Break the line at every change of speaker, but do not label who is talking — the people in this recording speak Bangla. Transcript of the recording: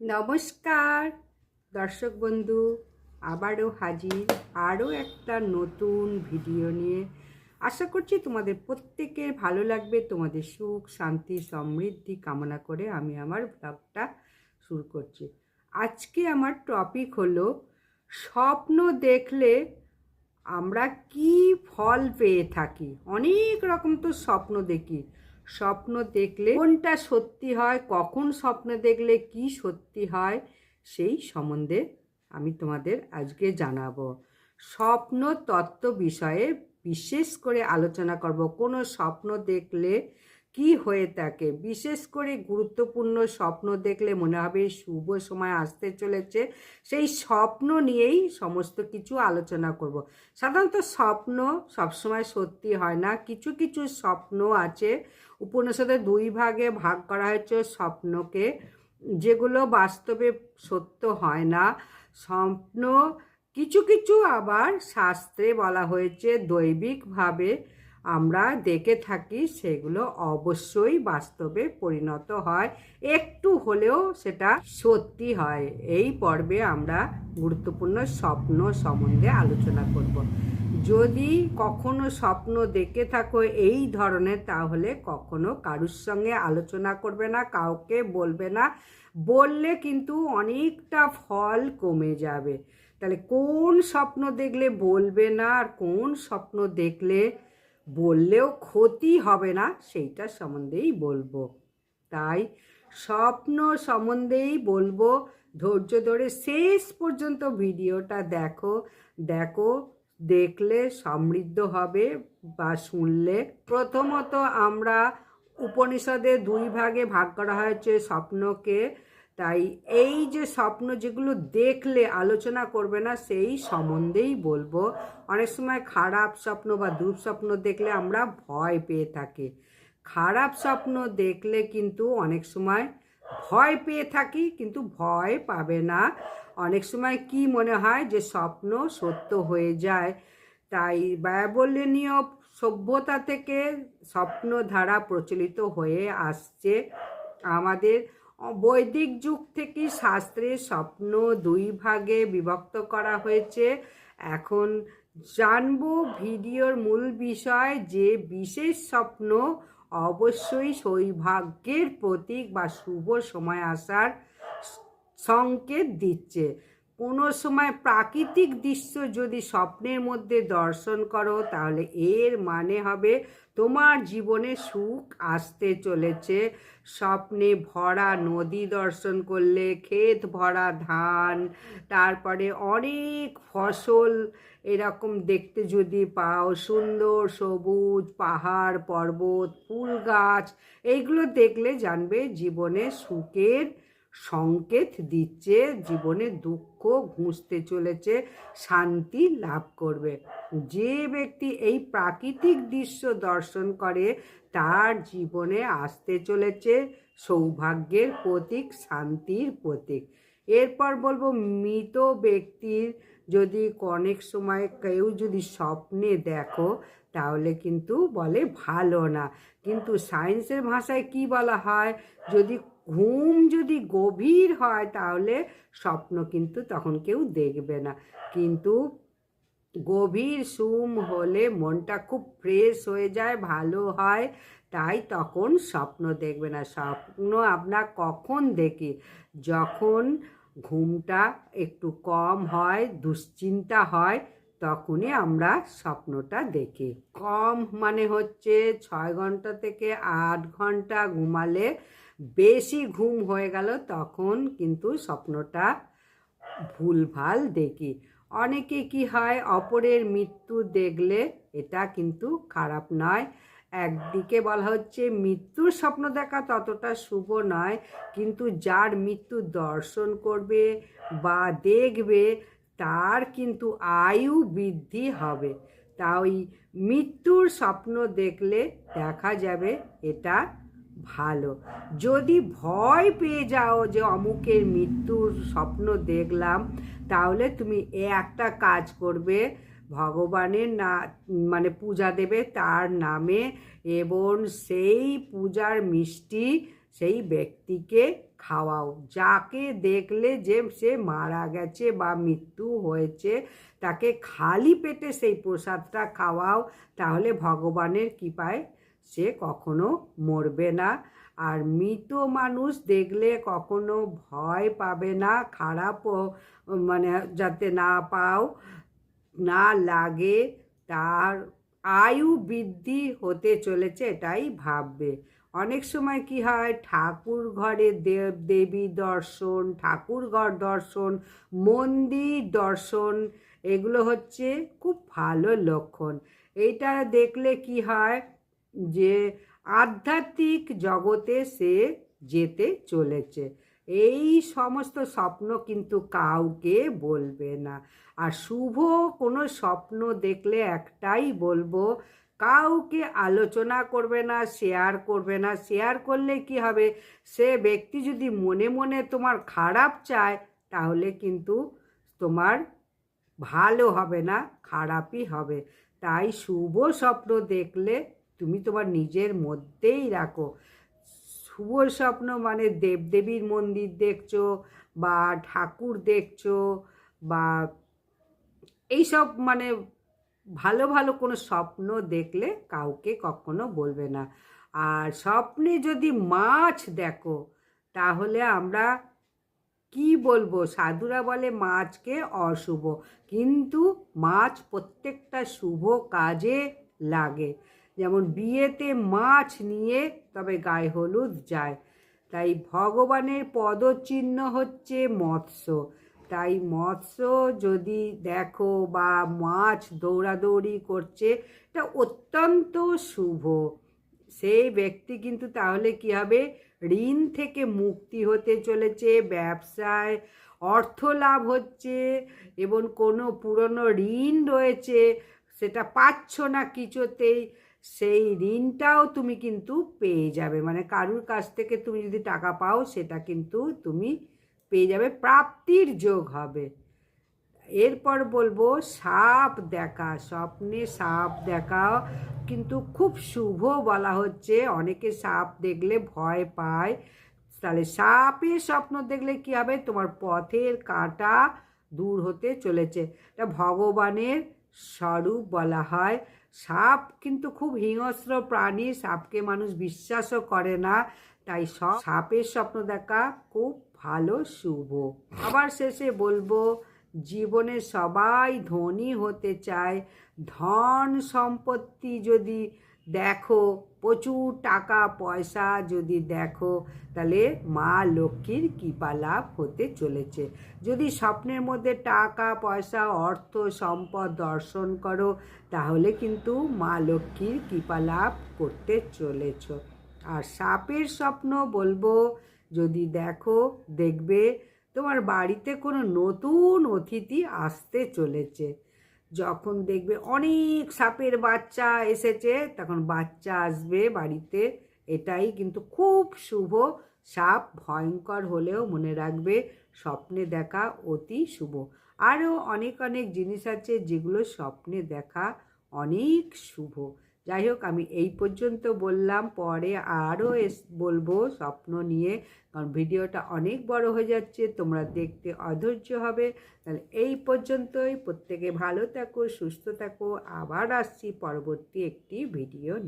নমস্কার। দর্শক বন্ধু, আবারও হাজির, আরও একটা নতুন ভিডিও নিয়ে। আশা করছি তোমাদের প্রত্যেকের ভালো লাগবে, তোমাদের সুখ, শান্তি, সমৃদ্ধি কামনা করে আমি আমার ব্লগটা শুরু করছি। আজকে আমার টপিক হলো, স্বপ্ন দেখলে আমরা কি ফল পেয়ে থাকি? অনেক রকম তো স্বপ্ন দেখি। স্বপ্ন দেখলে কোনটা সত্যি হয়, কখন স্বপ্ন দেখলে কি সত্যি হয়, সেই সম্বন্ধে আমি তোমাদের আজকে জানাব। স্বপ্ন তত্ত্ব বিষয়ে বিশেষ করে আলোচনা করব। কোনো স্বপ্ন দেখলে কি হয়ে থাকে? বিশেষ করে গুরুত্বপূর্ণ স্বপ্ন দেখলে মনে হবে শুভ সময় আসতে চলেছে। সেই স্বপ্ন নিয়েই সমস্ত কিছু আলোচনা করব। সাধারণত স্বপ্ন সবসময় সত্যি হয় না। কিছু কিছু স্বপ্ন আছে। উপনিষদের দুই ভাগে ভাগ করা হয়েছে স্বপ্নকে। যেগুলো বাস্তবে সত্য হয় না। স্বপ্ন, কিছু কিছু আবার শাস্ত্রে বলা হয়েছে দৈবিকভাবে আমরা দেখে থাকি সেগুলো অবশ্যই বাস্তবে পরিণত হয়। একটু হলেও সেটা সত্যি হয়। এই পর্বে আমরা গুরুত্বপূর্ণ স্বপ্ন সম্বন্ধে আলোচনা করব। যদি কখনো স্বপ্ন দেখে থাকো এই ধরনের, তাহলে কখনো কারুর সঙ্গে আলোচনা করবে না, কাউকে বলবে না। বললে কিন্তু অনেকটা ফল কমে যাবে। তাহলে কোন স্বপ্ন দেখলে বলবে না আর কোন স্বপ্ন দেখলে বললেও ক্ষতি হবে না, সেইটা সম্বন্ধেই বলব। তাই স্বপ্ন সম্বন্ধেই বলব, ধৈর্য ধরে শেষ পর্যন্ত ভিডিওটা দেখো। দেখো, দেখলে সমৃদ্ধ হবে বা শুনলে। প্রথমত আমরা উপনিষদে দুই ভাগে ভাগ করা হয়েছে স্বপ্নকে। তাই এই যে স্বপ্ন যেগুলো দেখলে আলোচনা করবে না, সেই সম্বন্ধেই বলব। অনেক সময় খারাপ স্বপ্ন বা দুঃস্বপ্ন দেখলে আমরা ভয় পেয়ে থাকি। খারাপ স্বপ্ন দেখলে কিন্তু অনেক সময় ভয় পেয়ে থাকি, কিন্তু ভয় পাবে না। অনেক সময় কি মনে হয় যে স্বপ্ন সত্য হয়ে যায়। তাই ব্যয়বর্ণনীয় সভ্যতা থেকে স্বপ্ন ধারা প্রচলিত হয়ে আসছে। আমাদের বৈদিক যুগ থেকে শাস্ত্রে স্বপ্ন দুই ভাগে বিভক্ত করা হয়েছে। এখন জানব ভিডিওর মূল বিষয় যে বিশেষ স্বপ্ন অবশ্যই সৌভাগ্যের প্রতীক বা শুভ সময় আসার সংকেত দিচ্ছে। কোনো সময় প্রাকৃতিক দৃশ্য যদি স্বপ্নের মধ্যে দর্শন করো, তাহলে এর মানে হবে তোমার জীবনে সুখ আসতে চলেছে। স্বপ্নে ভরা নদী দর্শন করলে, ক্ষেত ভরা ধান, তারপরে অনেক ফসল এরকম দেখতে যদি পাও, সুন্দর সবুজ পাহাড়, পর্বত, ফুল গাছ এইগুলো দেখলে জানবে জীবনে সুখের সংকেত দিচ্ছে, জীবনে দুঃখ ঘুষতে চলেছে, শান্তি লাভ করবে। যে ব্যক্তি এই প্রাকৃতিক দৃশ্য দর্শন করে, তার জীবনে আসতে চলেছে সৌভাগ্যের প্রতীক, শান্তির প্রতীক। এরপর বলব, মৃত ব্যক্তির যদি অনেক সময় কেউ যদি স্বপ্নে দেখো, তাহলে কিন্তু বলে ভালো না। কিন্তু সায়েন্সের ভাষায় কি বলা হয়? যদি ঘুম যদি গভীর হয়, তাহলে স্বপ্ন কিন্তু তখন কেউ দেখবে না। কিন্তু গভীর সুম হলে মনটা খুব ফ্রেশ হয়ে যায়, ভালো হয়, তাই তখন স্বপ্ন দেখবে না। স্বপ্ন আমরা কখন দেখি? যখন ঘুমটা একটু কম হয়, দুশ্চিন্তা হয়, তখনই আমরা স্বপ্নটা দেখি। কম মানে হচ্ছে ছয় ঘণ্টা থেকে আট ঘণ্টা ঘুমালে বেশি ঘুম হয়ে গেল, তখন কিন্তু স্বপ্নটা ভুলভাল দেখি। অনেকে কি হয়, অপরের মৃত্যু দেখলে এটা কিন্তু খারাপ নয়। একদিকে বলা হচ্ছে, মৃত্যুর স্বপ্ন দেখা ততটা শুভ নয়, কিন্তু যার মৃত্যু দর্শন করবে বা দেখবে, তার কিন্তু আয়ু বৃদ্ধি হবে। তাই মৃত্যুর স্বপ্ন দেখলে দেখা যাবে, এটা ভালো। যদি ভয় পেয়ে যাও যে অমুকের মৃত্যুর স্বপ্ন দেখলাম, তাহলে তুমি একটা কাজ করবে ভগবানের না মানে পূজা দেবে তার নামে এবং সেই পূজার মিষ্টি সেই ব্যক্তিকে খাওয়াও। যাকে দেখলে যে সে মারা গেছে বা মৃত্যু হয়েছে, তাকে খালি পেটে সেই প্রসাদটা খাওয়াও, তাহলে ভগবানের কৃপায় সে কখনো মরবে না। আর মৃত মানুষ দেখলে কখনো ভয় পাবে না, খারাপও মানে যাতে না পাও। না লাগে, তার আয়ু বৃদ্ধি হতে চলেছে এটাই ভাববে। অনেক সময় কি হয়, ঠাকুর ঘরে দেব, দেবী দর্শন, ঠাকুর ঘর দর্শন, মন্দির দর্শন, এগুলো হচ্ছে খুব ভালো লক্ষণ। এইটা দেখলে কি হয় যে, আধ্যাত্মিক জগতে সে যেতে চলেছে। এই সমস্ত স্বপ্ন কিন্তু কাউকে বলবে না। আর শুভ কোনো স্বপ্ন দেখলে একটাই বলব, কাউকে আলোচনা করবে না শেয়ার করবে না। শেয়ার করলে কি হবে? সে ব্যক্তি যদি মনে মনে তোমার খারাপ চায়, তাহলে কিন্তু তোমার ভালো হবে না, খারাপই হবে। তাই শুভ স্বপ্ন দেখলে তুমি তোমার নিজের মধ্যেই রাখো। শুভ স্বপ্ন মানে দেবদেবীর মন্দির দেখছ বা ঠাকুর দেখছ বা এইসব মানে ভালো ভালো কোনো স্বপ্ন দেখলে কাউকে কখনো বলবে না। আর স্বপ্নে যদি মাছ দেখো, তাহলে আমরা কি বলব? সাধুরা বলে মাছকে অশুভ। কিন্তু মাছ প্রত্যেকটা শুভ কাজে লাগে। যেমন বিয়েতে মাছ নিয়ে তবে গায়ে হলুদ যায়। তাই ভগবানের পদচিহ্ন হচ্ছে মৎস্য। তাই মৎস্য যদি দেখো বা মাছ দৌড়াদৌড়ি করছে, এটা অত্যন্ত শুভ। সেই ব্যক্তি কিন্তু তাহলে কি হবে? ঋণ থেকে মুক্তি হতে চলেছে, ব্যবসায় অর্থ লাভ হচ্ছে এবং কোনো পুরনো ঋণ রয়েছে, সেটা পাচ্ছ না কিছুতেই। সেই ঋণটাও তুমি কিন্তু পেয়ে যাবে। মানে কারুর কাছ থেকে তুমি যদি টাকা পাও, সেটা কিন্তু তুমি পেয়ে যাবে। প্রাপ্তির যোগ হবে। এরপর বলব, সাপ দেখা, স্বপ্নে সাপ দেখা কিন্তু খুব শুভ বলা হচ্ছে। অনেকে সাপ দেখলে ভয় পায়। তাহলে সাপের স্বপ্ন দেখলে কি হবে? তোমার পথের কাঁটা দূর হতে চলেছে। এটা ভগবানের স্বরূপ বলা হয়। সাপ কিন্তু খুব হিংস্র প্রাণী, সাপকে মানুষ বিশ্বাসও করে না। তাই সব সাপের স্বপ্ন দেখা খুব ভালো, শুভ। আবার শেষে বলব, জীবনে সবাই ধনী হতে চায়। ধন সম্পত্তি যদি দেখো, প্রচুর টাকা পয়সা যদি দেখো, তাহলে মা লক্ষ্মীর কৃপা লাভ হতে চলেছে। যদি স্বপ্নের মধ্যে টাকা, পয়সা, অর্থ, সম্পদ দর্শন করো, তাহলে কিন্তু মা লক্ষ্মীর কৃপা লাভ করতে চলেছ। আর সাপের স্বপ্ন বলব, যদি দেখো, দেখবে তোমার বাড়িতে কোনো নতুন অতিথি আসতে চলেছে। যখন দেখবে অনেক সাপের বাচ্চা এসেছে, তখন বাচ্চা আসবে বাড়িতে। এটাই কিন্তু খুব শুভ। সাপ ভয়ঙ্কর হলেও মনে রাখবে স্বপ্নে দেখা অতি শুভ। আরও অনেক অনেক জিনিস আছে যেগুলো স্বপ্নে দেখা অনেক শুভ। যাই হোক, আমি এই পর্যন্ত বললাম, পরে আরও এস, বলব স্বপ্ন নিয়ে, কারণ ভিডিওটা অনেক বড় হয়ে যাচ্ছে, তোমরা দেখতে অধৈর্য হবে। তাহলে এই পর্যন্তই, প্রত্যেকে ভালো থাকো, সুস্থ থাকো, আবার আসছি পরবর্তী একটি ভিডিও নিয়ে।